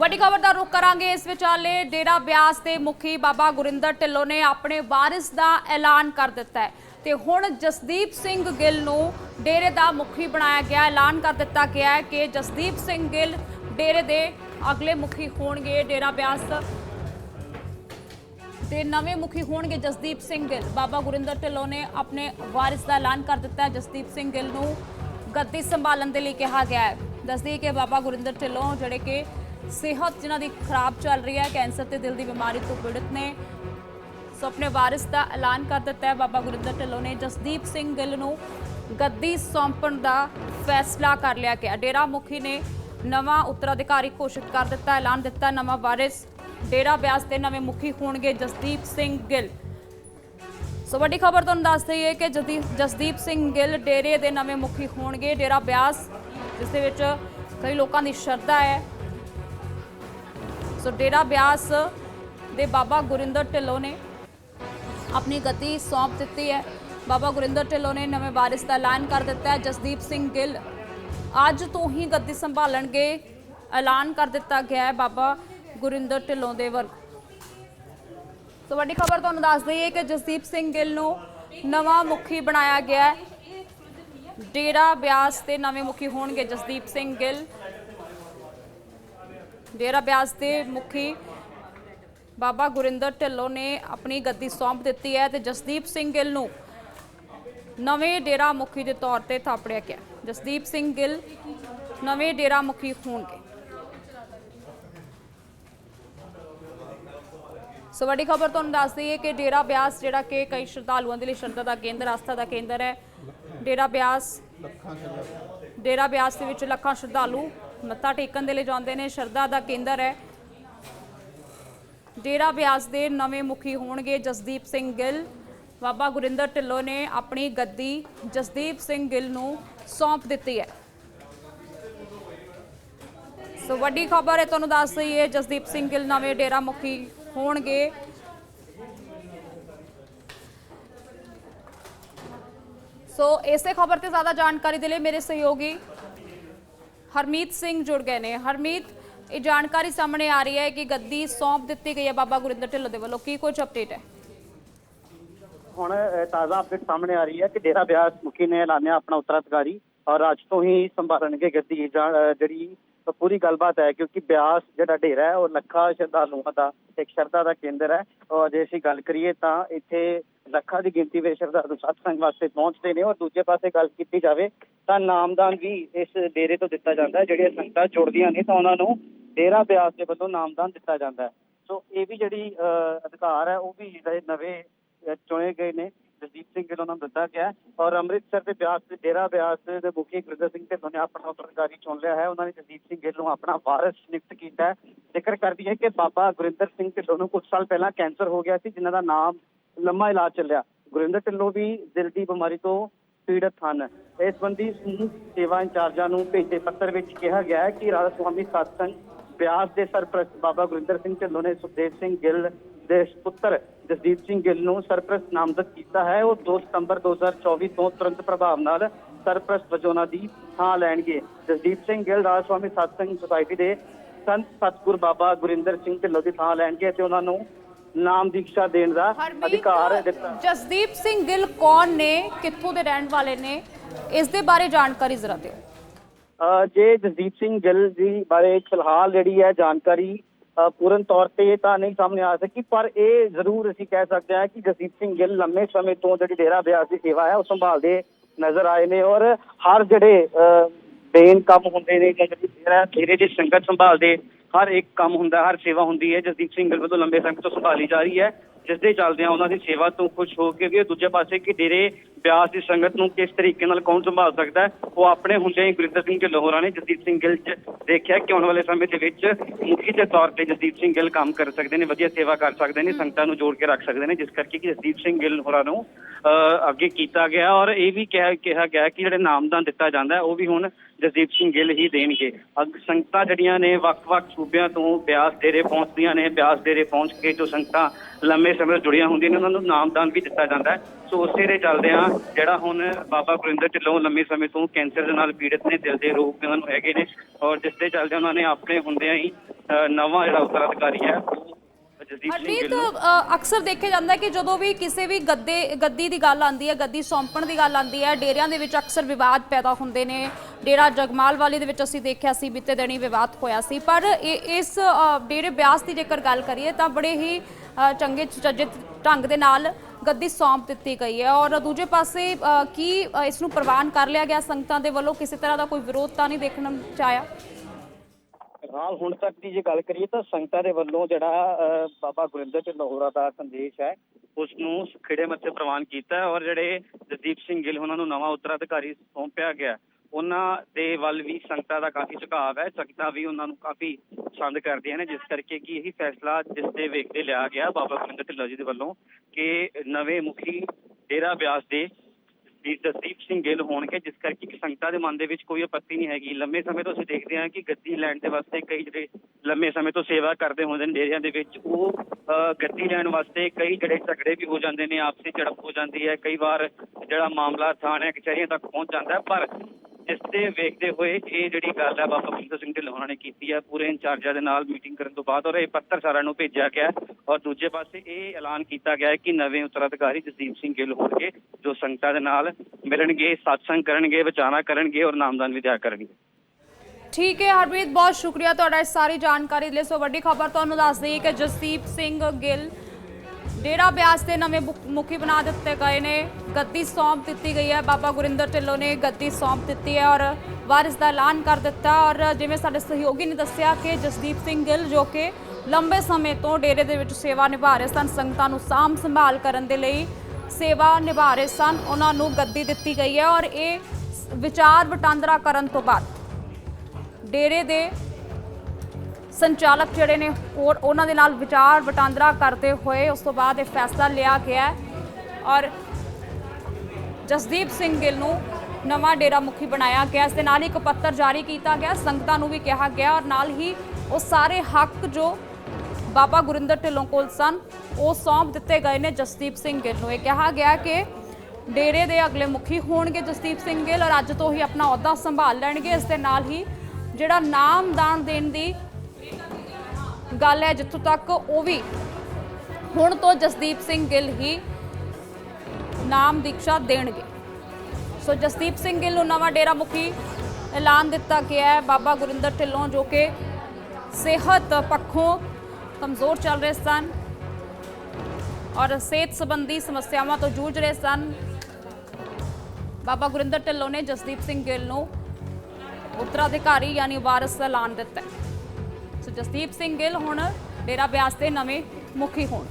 ਵੱਡੀ ਖਬਰ ਦਾ ਰੁਖ ਕਰਾਂਗੇ ਇਸ ਵਿਚਾਲੇ ਡੇਰਾ ਬਿਆਸ ਦੇ ਮੁਖੀ ਬਾਬਾ ਗੁਰਿੰਦਰ ਢਿੱਲੋਂ ਨੇ ਆਪਣੇ ਵਾਰਿਸ ਦਾ ਐਲਾਨ ਕਰ ਦਿੱਤਾ ਹੈ। ਤੇ ਹੁਣ ਜਸਦੀਪ ਸਿੰਘ ਗਿੱਲ ਨੂੰ ਡੇਰੇ ਦਾ ਮੁਖੀ ਬਣਾਇਆ ਗਿਆ, ਐਲਾਨ ਕਰ ਦਿੱਤਾ ਗਿਆ ਹੈ ਕਿ ਜਸਦੀਪ ਸਿੰਘ ਗਿੱਲ ਡੇਰੇ ਦੇ ਅਗਲੇ ਮੁਖੀ ਹੋਣਗੇ ਡੇਰਾ ਬਿਆਸ। ਤੇ ਨਵੇਂ ਮੁਖੀ ਹੋਣਗੇ ਜਸਦੀਪ ਸਿੰਘ ਗਿੱਲ। ਬਾਬਾ ਗੁਰਿੰਦਰ ਢਿੱਲੋਂ ਨੇ ਆਪਣੇ ਵਾਰਿਸ ਦਾ ਐਲਾਨ ਕਰ ਦਿੱਤਾ ਹੈ। ਜਸਦੀਪ ਸਿੰਘ ਗਿੱਲ ਨੂੰ ਗੱਦੀ ਸੰਭਾਲਣ ਦੇ ਲਈ ਕਿਹਾ ਗਿਆ ਹੈ। ਦੱਸਦੀ ਕਿ ਬਾਬਾ ਗੁਰਿੰਦਰ ਢਿੱਲੋਂ ਜਿਹੜੇ ਕਿ ਸਿਹਤ ਜਿਨ੍ਹਾਂ ਦੀ ਖਰਾਬ ਚੱਲ ਰਹੀ ਹੈ, ਕੈਂਸਰ ਤੇ ਦਿਲ ਦੀ ਬਿਮਾਰੀ ਤੋਂ ਪੀੜਤ ਨੇ। ਸੋ ਆਪਣੇ ਵਾਰਿਸ ਦਾ ਐਲਾਨ ਕਰ ਦਿੱਤਾ ਹੈ। ਬਾਬਾ ਗੁਰਿੰਦਰ ਢਿੱਲੋਂ ਨੇ ਜਸਦੀਪ ਸਿੰਘ ਗਿੱਲ ਨੂੰ ਗੱਦੀ ਸੌਂਪਣ ਦਾ ਫੈਸਲਾ ਕਰ ਲਿਆ ਗਿਆ। ਡੇਰਾ ਮੁਖੀ ਨੇ ਨਵਾਂ ਉੱਤਰਾਧਿਕਾਰੀ ਘੋਸ਼ਿਤ ਕਰ ਦਿੱਤਾ, ਐਲਾਨ ਦਿੱਤਾ। ਨਵਾਂ ਵਾਰਿਸ ਡੇਰਾ ਬਿਆਸ ਦੇ ਨਵੇਂ ਮੁਖੀ ਹੋਣਗੇ ਜਸਦੀਪ ਸਿੰਘ ਗਿੱਲ। ਸੋ ਵੱਡੀ ਖਬਰ ਤੁਹਾਨੂੰ ਦੱਸ ਦਈਏ ਕਿ ਜਦੀ- ਜਸਦੀਪ ਸਿੰਘ ਗਿੱਲ ਡੇਰੇ ਦੇ ਨਵੇਂ ਮੁਖੀ ਹੋਣਗੇ। ਡੇਰਾ ਬਿਆਸ, ਜਿਸ ਦੇ ਵਿੱਚ ਕਈ ਲੋਕਾਂ ਦੀ ਸ਼ਰਧਾ ਹੈ। ਸੋ ਡੇਰਾ ਬਿਆਸ ਦੇ ਬਾਬਾ ਗੁਰਿੰਦਰ ਢਿੱਲੋਂ ਨੇ ਆਪਣੀ ਗਤੀ ਸੌਂਪ ਦਿੱਤੀ ਹੈ। ਬਾਬਾ ਗੁਰਿੰਦਰ ਢਿੱਲੋਂ ਨੇ ਨਵੇਂ ਵਾਰਿਸ ਦਾ ਐਲਾਨ ਕਰ ਦਿੱਤਾ ਹੈ। ਜਸਦੀਪ ਸਿੰਘ ਗਿੱਲ ਅੱਜ ਤੋਂ ਹੀ ਗੱਦੀ ਸੰਭਾਲਣਗੇ, ਐਲਾਨ ਕਰ ਦਿੱਤਾ ਗਿਆ ਹੈ ਬਾਬਾ ਗੁਰਿੰਦਰ ਢਿੱਲੋਂ ਦੇ ਵੱਲ। ਸੋ ਵੱਡੀ ਖਬਰ ਤੁਹਾਨੂੰ ਦੱਸ ਦਈਏ ਕਿ ਜਸਦੀਪ ਸਿੰਘ ਗਿੱਲ ਨੂੰ ਨਵਾਂ ਮੁਖੀ ਬਣਾਇਆ ਗਿਆ ਹੈ। ਡੇਰਾ ਬਿਆਸ ਦੇ ਨਵੇਂ ਮੁਖੀ ਹੋਣਗੇ ਜਸਦੀਪ ਸਿੰਘ ਗਿੱਲ। ਡੇਰਾ ਬਿਆਸ ਦੇ ਮੁਖੀ ਬਾਬਾ ਗੁਰਿੰਦਰ ਢਿੱਲੋਂ ਨੇ ਆਪਣੀ ਗੱਦੀ ਸੌਂਪ ਦਿੱਤੀ ਹੈ ਤੇ ਜਸਦੀਪ ਸਿੰਘ ਗਿੱਲ ਨੂੰ ਨਵੇਂ ਡੇਰਾ ਮੁਖੀ ਦੇ ਤੌਰ ਤੇ ਥਾਪੜਿਆ ਗਿਆ। ਜਸਦੀਪ ਸਿੰਘ ਗਿੱਲ ਨਵੇਂ ਡੇਰਾ ਮੁਖੀ ਹੋਣਗੇ। ਸੋ ਵੱਡੀ ਖਬਰ ਤੁਹਾਨੂੰ ਦੱਸ ਦਈਏ ਕਿ ਡੇਰਾ ਬਿਆਸ ਜਿਹੜਾ ਕਿ ਕਈ ਸ਼ਰਧਾਲੂਆਂ ਦੇ ਲਈ ਸ਼ਰਧਾ ਦਾ ਕੇਂਦਰ, ਆਸਥਾ ਦਾ ਕੇਂਦਰ ਹੈ। ਡੇਰਾ ਬਿਆਸ ਡੇਰਾ ਬਿਆਸ ਦੇ ਵਿੱਚ ਲੱਖਾਂ ਸ਼ਰਧਾਲੂ ਮੱਥਾ ਟੇਕਣ ਦੇ ਲਈ ਜਾਂਦੇ ਨੇ, ਸ਼ਰਧਾ ਦਾ ਕੇਂਦਰ ਹੈ। ਡੇਰਾ ਬਿਆਸ ਦੇ ਨਵੇਂ ਮੁਖੀ ਹੋਣਗੇ ਜਸਦੀਪ ਸਿੰਘ ਗਿੱਲ। ਬਾਬਾ ਗੁਰਿੰਦਰ ਢਿੱਲੋਂ ਨੇ ਆਪਣੀ ਗੱਦੀ ਜਸਦੀਪ ਸਿੰਘ ਗਿੱਲ ਨੂੰ ਸੌਂਪ ਦਿੱਤੀ ਹੈ। ਸੋ ਵੱਡੀ ਖਬਰ ਹੈ ਤੁਹਾਨੂੰ ਦੱਸ ਦਈਏ, ਜਸਦੀਪ ਸਿੰਘ ਗਿੱਲ ਨਵੇਂ ਡੇਰਾ ਮੁਖੀ ਹੋਣਗੇ। ਸੋ ਇਸੇ ਖਬਰ ਤੇ ਜ਼ਿਆਦਾ ਜਾਣਕਾਰੀ ਦੇ ਲਈ ਮੇਰੇ ਸਹਿਯੋਗੀ ਹਰਮੀਤ ਸਿੰਘ ਜੁੜ ਗਏ ਨੇ। ਹਰਮੀਤ, ਇਹ ਜਾਣਕਾਰੀ ਸਾਹਮਣੇ ਆ ਰਹੀ ਹੈ ਕਿ ਗੱਦੀ ਸੌਂਪ ਦਿੱਤੀ ਗਈ ਹੈ ਬਾਬਾ ਗੁਰਿੰਦਰ ਢਿੱਲੋਂ ਦੇ ਵੱਲੋਂ। ਕੀ ਕੁਝ ਅਪਡੇਟ ਹੈ? ਹੁਣ ਤਾਜ਼ਾ ਅਪਡੇਟ ਸਾਹਮਣੇ ਆ ਰਹੀ ਹੈ ਕਿ ਡੇਰਾ ਬਿਆਸ ਮੁਖੀ ਨੇ ਐਲਾਨਿਆ ਆਪਣਾ ਉੱਤਰਾਧਿਕਾਰੀ ਔਰ ਅੱਜ ਤੋਂ ਹੀ ਸੰਭਾਲਣਗੇ ਗੱਦੀ। ਜਿਹੜੀ ਪੂਰੀ ਗੱਲਬਾਤ ਹੈ ਕਿਉਂਕਿ ਬਿਆਸ ਜਿਹੜਾ ਡੇਰਾ ਹੈ, ਉਹ ਲੱਖਾਂ ਸ਼ਰਧਾਲੂਆਂ ਦਾ, ਇੱਕ ਸ਼ਰਧਾ ਦਾ ਕੇਂਦਰ ਹੈ। ਔਰ ਜੇ ਅਸੀਂ ਗੱਲ ਕਰੀਏ ਤਾਂ ਇੱਥੇ ਲੱਖਾਂ ਦੀ ਗਿਣਤੀ ਵਿੱਚ ਸ਼ਰਧਾਲੂ ਸਤਸੰਗ ਵਾਸਤੇ ਪਹੁੰਚਦੇ ਨੇ ਔਰ ਦੂਜੇ ਪਾਸੇ ਗੱਲ ਕੀਤੀ ਜਾਵੇ ਤਾਂ ਨਾਮਦਾਨ ਵੀ ਇਸ ਡੇਰੇ ਤੋਂ ਦਿੱਤਾ ਜਾਂਦਾ ਹੈ, ਜਿਹੜੀਆਂ ਸੰਗਤਾਂ ਜੁੜਦੀਆਂ ਨੇ ਤਾਂ ਉਹਨਾਂ ਨੂੰ ਡੇਰਾ ਬਿਆਸ ਦੇ ਵੱਲੋਂ ਨਾਮਦਾਨ ਦਿੱਤਾ ਜਾਂਦਾ ਹੈ। ਸੋ ਇਹ ਵੀ ਜਿਹੜੀ ਅਧਿਕਾਰ ਹੈ, ਉਹ ਵੀ ਜਿਹੜੇ ਨਵੇਂ ਚੁਣੇ ਗਏ ਨੇ, ਜਸਦੀਪ ਸਿੰਘ ਗਿੱਲ ਨੂੰ ਦਿੱਤਾ ਗਿਆ ਔਰ ਅੰਮ੍ਰਿਤਸਰ ਦੇ ਬਿਆਸ ਦੇ, ਡੇਰਾ ਬਿਆਸ ਦੇ ਮੁਖੀ ਗੁਰਦਰ ਸਿੰਘ ਢਿੱਲੋਂ ਨੇ ਆਪਣਾ ਉੱਤਰਾਧਿਕਾਰੀ ਚੁਣ ਲਿਆ ਹੈ, ਉਹਨਾਂ ਨੇ ਜਸਦੀਪ ਸਿੰਘ ਗਿੱਲ ਨੂੰ ਆਪਣਾ ਵਾਰਿਸ ਨਿਯੁਕਤ ਕੀਤਾ ਹੈ। ਜ਼ਿਕਰ ਕਰਦੀ ਹੈ ਕਿ ਬਾਬਾ ਗੁਰਿੰਦਰ ਸਿੰਘ ਢਿੱਲੋਂ ਨੂੰ ਕੁਝ ਸਾਲ ਪਹਿਲਾਂ ਕੈਂਸਰ ਹੋ ਗਿਆ ਸੀ, ਜਿਨ੍ਹਾਂ ਦਾ ਨਾਮ ਲੰਮਾ ਇਲਾਜ ਚੱਲਿਆ ਗੁਰਿੰਦਰ ਢਿੱਲੋਂ ਵੀ ਦਿਲ ਦੀ ਬਿਮਾਰੀ ਤੋਂ ਪੀੜਤ ਹਨ। ਇਸ ਸੰਬੰਧੀ ਸਮੂਹ ਸੇਵਾ ਇੰਚਾਰਜਾਂ ਨੂੰ ਭੇਜੇ ਪੱਤਰ ਵਿੱਚ ਕਿਹਾ ਗਿਆ ਹੈ ਕਿ ਰਾਧਾ ਸੁਆਮੀ ਸਤਸੰਗ ਬਿਆਸ ਦੇ ਸਰਪ੍ਰਸਤ ਬਾਬਾ ਗੁਰਿੰਦਰ ਸਿੰਘ ਢਿੱਲੋਂ ਨੇ ਸੁਖਦੇਵ ਸਿੰਘ ਗਿੱਲ ਦੇ ਪੁੱਤਰ ਜਸਦੀਪ ਸਿੰਘ ਗਿੱਲ ਨੂੰ ਸਰਪ੍ਰਸਤ ਨਾਮਜ਼ਦ ਕੀਤਾ ਹੈ। ਉਹ 2 ਸਤੰਬਰ 2024 ਤੋਂ ਤੁਰੰਤ ਪ੍ਰਭਾਵ ਨਾਲ ਸਰਪ੍ਰਸਤ ਵਜੋਂ ਉਹਨਾਂ ਦੀ ਥਾਂ ਲੈਣਗੇ। ਜਸਦੀਪ ਸਿੰਘ ਗਿੱਲ ਰਾਜ ਸਵਾਮੀ ਸਤਸੰਗ ਸੁਸਾਇਟੀ ਦੇ ਸੰਤ ਸਤਗੁਰ ਬਾਬਾ ਗੁਰਿੰਦਰ ਸਿੰਘ ਢਿੱਲੋਂ ਦੀ ਥਾਂ ਲੈਣਗੇ ਤੇ ਉਹਨਾਂ ਨੂੰ ਨਾਮ ਦੀਕਸ਼ਾ ਦੇਣ ਦਾ ਅਧਿਕਾਰ ਦਿੱਤਾ। ਜਸਦੀਪ ਸਿੰਘ ਗਿੱਲ ਕੌਣ ਨੇ? ਕਿੱਥੋਂ ਦੇ ਰਹਿਣ ਵਾਲੇ ਨੇ? ਇਸ ਦੇ ਬਾਰੇ ਜਾਣਕਾਰੀ ਜ਼ਰਾ ਦਿਓ। ਜੇ ਜਸਦੀਪ ਸਿੰਘ ਗਿੱਲ ਜੀ ਬਾਰੇ ਫਿਲਹਾਲ ਜਿਹੜੀ ਹੈ ਜਾਣਕਾਰੀ ਪੂਰਨ ਤੌਰ ਤੇ ਤਾਂ ਨਹੀਂ ਸਾਹਮਣੇ ਆ ਸਕੀ ਪਰ ਇਹ ਜ਼ਰੂਰ ਅਸੀਂ ਕਹਿ ਸਕਦੇ ਹਾਂ ਕਿ ਜਸਦੀਪ ਸਿੰਘ ਗਿੱਲ ਲੰਮੇ ਸਮੇਂ ਤੋਂ ਜਿਹੜੀ ਡੇਰਾ ਬਿਆਸ ਦੀ ਸੇਵਾ ਹੈ ਉਹ ਸੰਭਾਲਦੇ ਨਜ਼ਰ ਆਏ ਨੇ ਔਰ ਹਰ ਜਿਹੜੇ ਦੇਣ ਕੰਮ ਹੁੰਦੇ ਨੇ ਜਾਂ ਜਿਹੜੀ ਡੇਰਾ ਡੇਰੇ ਦੀ ਸੰਗਤ ਸੰਭਾਲਦੇ ਹਰ ਇੱਕ ਕੰਮ ਹੁੰਦਾ ਹਰ ਸੇਵਾ ਹੁੰਦੀ ਹੈ ਜਸਦੀਪ ਸਿੰਘ ਗਿੱਲ ਵੱਲੋਂ ਲੰਬੇ ਸਮੇਂ ਤੋਂ ਸੰਭਾਲੀ ਜਾ ਰਹੀ ਹੈ ਜਿਸ ਦੇ ਚੱਲਦਿਆਂ ਉਹਨਾਂ ਦੀ ਸੇਵਾ ਤੋਂ ਖੁਸ਼ ਹੋ ਕੇ ਵੀ ਦੂਜੇ ਪਾਸੇ ਕਿ ਡੇਰੇ ਬਿਆਸ ਦੀ ਸੰਗਤ ਨੂੰ ਕਿਸ ਤਰੀਕੇ ਨਾਲ ਕੌਣ ਸੰਭਾਲ ਸਕਦਾ ਹੈ ਉਹ ਆਪਣੇ ਹੁੰਦਿਆਂ ਹੀ ਗੁਰਿੰਦਰ ਸਿੰਘ ਢਿੱਲੋਂ ਹੋਰਾਂ ਨੇ ਜਸਦੀਪ ਸਿੰਘ ਗਿੱਲ 'ਚ ਦੇਖਿਆ ਕਿ ਆਉਣ ਵਾਲੇ ਸਮੇਂ ਦੇ ਵਿੱਚ ਮੁਖੀ ਦੇ ਤੌਰ ਤੇ ਜਸਦੀਪ ਸਿੰਘ ਗਿੱਲ ਕੰਮ ਕਰ ਸਕਦੇ ਨੇ ਵਧੀਆ ਸੇਵਾ ਕਰ ਸਕਦੇ ਨੇ ਸੰਗਤਾਂ ਨੂੰ ਜੋੜ ਕੇ ਰੱਖ ਸਕਦੇ ਨੇ ਜਿਸ ਕਰਕੇ ਕਿ ਜਸਦੀਪ ਸਿੰਘ ਗਿੱਲ ਹੋਰਾਂ ਨੂੰ ਅੱਗੇ ਕੀਤਾ ਗਿਆ ਔਰ ਇਹ ਵੀ ਕਿਹਾ ਕਿਹਾ ਗਿਆ ਕਿ ਜਿਹੜੇ ਨਾਮਦਾਨ ਦਿੱਤਾ ਜਾਂਦਾ ਉਹ ਵੀ ਹੁਣ ਜਸਦੀਪ ਸਿੰਘ ਗਿੱਲ ਹੀ ਦੇਣਗੇ। ਅਗ ਸੰਗਤਾਂ ਜਿਹੜੀਆਂ ਨੇ ਵੱਖ-ਵੱਖ ਸੂਬਿਆਂ ਤੋਂ ਬਿਆਸ ਡੇਰੇ ਪਹੁੰਚਦੀਆਂ ਨੇ, ਬਿਆਸ ਡੇਰੇ ਪਹੁੰਚ ਕੇ ਜੋ ਸੰਗਤਾਂ ਲੰਮੇ ਸਮੇਂ ਤੋਂ ਜੁੜੀਆਂ ਹੁੰਦੀਆਂ ਨੇ, ਉਹਨਾਂ ਨੂੰ ਨਾਮਦਾਨ ਵੀ ਦਿੱਤਾ ਜਾਂਦਾ ਹੈ। ਸੋ ਉਸੇ ਦੇ ਚੱਲਦਿਆਂ ਜਿਹੜਾ ਹੁਣ ਬਾਬਾ ਗੁਰਿੰਦਰ ਢਿੱਲੋਂ ਲੰਮੇ ਸਮੇਂ ਤੋਂ ਕੈਂਸਰ ਦੇ ਨਾਲ ਪੀੜਤ ਨੇ, ਦਿਲ ਦੇ ਰੋਗ ਉਹਨਾਂ ਨੂੰ ਹੈਗੇ ਨੇ, ਔਰ ਜਿਸ ਦੇ ਚੱਲਦਿਆਂ ਉਹਨਾਂ ਨੇ ਆਪਣੇ ਹੁੰਦਿਆਂ ਹੀ ਨਵਾਂ ਜਿਹੜਾ ਉਤਰਾਧਿਕਾਰੀ ਹੈ ਹਰਪ੍ਰੀਤ ਅਕਸਰ ਦੇਖਿਆ ਜਾਂਦਾ ਕਿ ਜਦੋਂ ਵੀ ਕਿਸੇ ਵੀ ਗੱਦੇ ਗੱਦੀ ਦੀ ਗੱਲ ਆਉਂਦੀ ਹੈ ਗੱਦੀ ਸੌਂਪਣ ਦੀ ਗੱਲ ਆਉਂਦੀ ਹੈ ਡੇਰਿਆਂ ਦੇ ਵਿੱਚ ਅਕਸਰ ਵਿਵਾਦ ਪੈਦਾ ਹੁੰਦੇ ਨੇ। ਡੇਰਾ ਜਗਮਾਲ ਵਾਲੀ ਦੇ ਵਿੱਚ ਅਸੀਂ ਦੇਖਿਆ ਸੀ ਬੀਤੇ ਦਿਨੀ ਵਿਵਾਦ ਹੋਇਆ ਸੀ। ਪਰ ਇਸ ਡੇਰੇ ਬਿਆਸ ਦੀ ਜੇਕਰ ਗੱਲ ਕਰੀਏ ਤਾਂ ਬੜੇ ਹੀ ਚੰਗੇ ਚੱਜੇ ਢੰਗ ਦੇ ਨਾਲ ਗੱਦੀ ਸੌਂਪ ਦਿੱਤੀ ਗਈ ਹੈ। ਔਰ ਦੂਜੇ ਪਾਸੇ ਕੀ ਇਸ ਨੂੰ ਪ੍ਰਵਾਨ ਕਰ ਲਿਆ ਗਿਆ ਸੰਗਤਾਂ ਦੇ ਵੱਲੋਂ? ਕਿਸੇ ਤਰ੍ਹਾਂ ਦਾ ਕੋਈ ਵਿਰੋਧ ਤਾਂ ਨਹੀਂ ਦੇਖਣ ਚ ਆਇਆ ਫਿਲਹਾਲ ਹੁਣ ਤੱਕ ਦੀ ਜੇ ਗੱਲ ਕਰੀਏ ਤਾਂ ਸੰਗਤਾਂ ਦੇ ਵੱਲੋਂ ਜਿਹੜਾ ਬਾਬਾ ਗੁਰਿੰਦਰ ਢਿੱਲੋਂ ਹੋਰਾਂ ਦਾ ਸੰਦੇਸ਼ ਹੈ ਉਸ ਨੂੰ ਖਿੜੇ ਮੱਥੇ ਪ੍ਰਵਾਨ ਕੀਤਾ ਔਰ ਜਿਹੜੇ ਜਸਦੀਪ ਸਿੰਘ ਗਿੱਲ ਉਹਨਾਂ ਨੂੰ ਨਵਾਂ ਉੱਤਰਾਧਿਕਾਰੀ ਸੌਂਪਿਆ ਗਿਆ ਉਹਨਾਂ ਦੇ ਵੱਲ ਵੀ ਸੰਗਤਾਂ ਦਾ ਕਾਫੀ ਝੁਕਾਅ ਹੈ, ਸੰਗਤਾਂ ਵੀ ਉਹਨਾਂ ਨੂੰ ਕਾਫੀ ਪਸੰਦ ਕਰਦੀਆਂ ਨੇ, ਜਿਸ ਕਰਕੇ ਕਿ ਇਹੀ ਫੈਸਲਾ ਜਿਸ ਦੇ ਵੇਖਦੇ ਲਿਆ ਗਿਆ ਬਾਬਾ ਗੁਰਿੰਦਰ ਢਿੱਲੋਂ ਜੀ ਦੇ ਵੱਲੋਂ ਕਿ ਨਵੇਂ ਮੁਖੀ ਡੇਰਾ ਬਿਆਸ ਦੇ ਜਸਦੀਪ ਸਿੰਘ ਗਿੱਲ ਹੋਣਗੇ ਜਿਸ ਕਰਕੇ ਕਿ ਸੰਗਤਾਂ ਦੇ ਮਨ ਦੇ ਵਿੱਚ ਕੋਈ ਆਪੱਤੀ ਨਹੀਂ ਹੈਗੀ। ਲੰਮੇ ਸਮੇਂ ਤੋਂ ਅਸੀਂ ਦੇਖਦੇ ਹਾਂ ਕਿ ਗੱਦੀ ਲੈਣ ਦੇ ਵਾਸਤੇ ਕਈ ਜਿਹੜੇ ਲੰਮੇ ਸਮੇਂ ਤੋਂ ਸੇਵਾ ਕਰਦੇ ਹੁੰਦੇ ਨੇ ਡੇਰਿਆਂ ਦੇ ਵਿੱਚ ਉਹ ਅ, ਗੱਦੀ ਲੈਣ ਵਾਸਤੇ ਕਈ ਜਿਹੜੇ ਝਗੜੇ ਵੀ ਹੋ ਜਾਂਦੇ ਨੇ ਆਪਸੀ ਝੜਪ ਹੋ ਜਾਂਦੀ ਹੈ। ਕਈ ਵਾਰ ਜਿਹੜਾ ਮਾਮਲਾ ਥਾਣੇ ਕਚਹਿਰੀਆਂ ਤੱਕ ਪਹੁੰਚ ਜਾਂਦਾ ਪਰ ਜਿਸ ਤੇ ਵੇਖਦੇ ਹੋਏ ਇਹ ਜਿਹੜੀ ਗੱਲ ਹੈ ਬਾਬਾ ਬੁੱਧ ਸਿੰਘ ਢਿੱਲੋਂ ਹੋਣਾ ਨੇ ਕੀਤੀ ਹੈ ਪੂਰੇ ਇੰਚਾਰਜਾਂ ਦੇ ਨਾਲ ਮੀਟਿੰਗ ਕਰਨ ਤੋਂ ਬਾਅਦ ਔਰ ਇਹ ਪੱਤਰ ਸਾਰਿਆਂ ਨੂੰ ਭੇਜਿਆ ਗਿਆ ਔਰ ਦੂਜੇ ਪਾਸੇ ਇਹ ਐਲਾਨ ਕੀਤਾ ਗਿਆ ਹੈ ਕਿ ਨਵੇਂ ਉੱਤਰਾਧਿਕਾਰੀ ਜਸਦੀਪ ਸਿੰਘ ਗਿੱਲ ਹੋਣਗੇ, ਜੋ ਸੰਗਤਾਂ ਦੇ ਨਾਲ ਮਿਲਣਗੇ, satsang ਕਰਨਗੇ, ਵਿਚਾਰਾ ਕਰਨਗੇ ਔਰ ਨਾਮਦਾਨ ਵੀ ਦਿਆ ਕਰਨਗੇ। ਠੀਕ ਹੈ, ਹਰਪ੍ਰੀਤ, ਬਹੁਤ ਸ਼ੁਕਰੀਆ ਤੁਹਾਡਾ ਇਸ ਸਾਰੀ ਜਾਣਕਾਰੀ ਲਈ। ਸੋ ਵੱਡੀ ਖਬਰ ਤੁਹਾਨੂੰ ਦੱਸ ਦਈਏ ਕਿ ਜਸਦੀਪ ਸਿੰਘ ਗਿੱਲ ਡੇਰਾ ਬਿਆਸ ਦੇ ਨਵੇਂ ਮੁਖੀ ਬਣਾ ਦਿੱਤੇ ਗਏ ਨੇ। ਗੱਦੀ ਸੌਂਪ ਦਿੱਤੀ ਗਈ ਹੈ। ਬਾਬਾ ਗੁਰਿੰਦਰ ਢਿੱਲੋਂ ਨੇ ਗੱਦੀ ਸੌਂਪ ਦਿੱਤੀ ਹੈ ਔਰ ਵਾਰਿਸ ਦਾ ਐਲਾਨ ਕਰ ਦਿੱਤਾ। ਔਰ ਜਿਵੇਂ ਸਾਡੇ ਸਹਿਯੋਗੀ ਨੇ ਦੱਸਿਆ ਕਿ ਜਸਦੀਪ ਸਿੰਘ ਗਿੱਲ ਜੋ ਕਿ ਲੰਬੇ ਸਮੇਂ ਤੋਂ ਡੇਰੇ ਦੇ ਵਿੱਚ ਸੇਵਾ ਨਿਭਾ ਰਹੇ ਸਨ, ਸੰਗਤਾਂ ਨੂੰ ਸਾਂਭ ਸੰਭਾਲ ਕਰਨ ਦੇ ਲਈ ਸੇਵਾ ਨਿਭਾ ਰਹੇ ਸਨ। ਉਹਨਾਂ ਨੂੰ ਗੱਦੀ ਦਿੱਤੀ ਗਈ ਹੈ ਔਰ ਇਹ ਵਿਚਾਰ ਵਟਾਂਦਰਾ ਕਰਨ ਤੋਂ ਬਾਅਦ ਡੇਰੇ ਦੇ ਸੰਚਾਲਕ ਜਿਹੜੇ ਨੇ ਹੋਰ ਉਹਨਾਂ ਦੇ ਨਾਲ ਵਿਚਾਰ ਵਟਾਂਦਰਾ ਕਰਦੇ ਹੋਏ ਉਸ ਤੋਂ ਬਾਅਦ ਇਹ ਫੈਸਲਾ ਲਿਆ ਗਿਆ ਔਰ ਜਸਦੀਪ ਸਿੰਘ ਗਿੱਲ ਨੂੰ ਨਵਾਂ ਡੇਰਾ ਮੁਖੀ ਬਣਾਇਆ ਗਿਆ। ਇਸ ਦੇ ਨਾਲ ਹੀ ਇੱਕ ਪੱਤਰ ਜਾਰੀ ਕੀਤਾ ਗਿਆ। ਸੰਗਤਾਂ ਨੂੰ ਵੀ ਕਿਹਾ ਗਿਆ ਔਰ ਨਾਲ ਹੀ ਉਹ ਸਾਰੇ ਹੱਕ ਜੋ ਬਾਬਾ ਗੁਰਿੰਦਰ ਢਿੱਲੋਂ ਕੋਲ ਸਨ, ਉਹ ਸੌਂਪ ਦਿੱਤੇ ਗਏ ਨੇ ਜਸਦੀਪ ਸਿੰਘ ਗਿੱਲ ਨੂੰ। ਇਹ ਕਿਹਾ ਗਿਆ ਕਿ ਡੇਰੇ ਦੇ ਅਗਲੇ ਮੁਖੀ ਹੋਣਗੇ ਜਸਦੀਪ ਸਿੰਘ ਗਿੱਲ ਔਰ ਅੱਜ ਤੋਂ ਹੀ ਆਪਣਾ ਅਹੁਦਾ ਸੰਭਾਲ ਲੈਣਗੇ। ਇਸ ਦੇ ਨਾਲ ਹੀ ਜਿਹੜਾ ਨਾਮਦਾਨ ਦੇਣ ਦੀ ਗੱਲ ਹੈ ਜਿੱਥੋਂ ਤੱਕ ਉਹ ਵੀ ਹੁਣ ਤੋਂ ਜਸਦੀਪ ਸਿੰਘ ਗਿੱਲ ਹੀ ਨਾਮ ਦੀਕਸ਼ਾ ਦੇਣਗੇ ਸੋ ਜਸਦੀਪ ਸਿੰਘ ਗਿੱਲ ਨੂੰ ਨਵਾਂ ਡੇਰਾ ਮੁਖੀ ਐਲਾਨ ਦਿੱਤਾ ਗਿਆ ਹੈ ਬਾਬਾ ਗੁਰਿੰਦਰ ਢਿੱਲੋਂ, ਜੋ ਕਿ ਸਿਹਤ ਪੱਖੋਂ ਕਮਜ਼ੋਰ ਚੱਲ ਰਹੇ ਸਨ ਔਰ ਸਿਹਤ ਸੰਬੰਧੀ ਸਮੱਸਿਆਵਾਂ ਤੋਂ ਜੂਝ ਰਹੇ ਸਨ ਬਾਬਾ ਗੁਰਿੰਦਰ ਢਿੱਲੋਂ ਨੇ ਜਸਦੀਪ ਸਿੰਘ ਗਿੱਲ ਨੂੰ ਉੱਤਰਾਧਿਕਾਰੀ ਯਾਨੀ ਵਾਰਸ ਐਲਾਨ ਦਿੱਤਾ ਹੈ। ਸੋ ਜਸਦੀਪ ਸਿੰਘ ਗਿੱਲ ਹੁਣ ਡੇਰਾ ਬਿਆਸ ਦੇ ਨਵੇਂ ਮੁਖੀ ਹੋਣ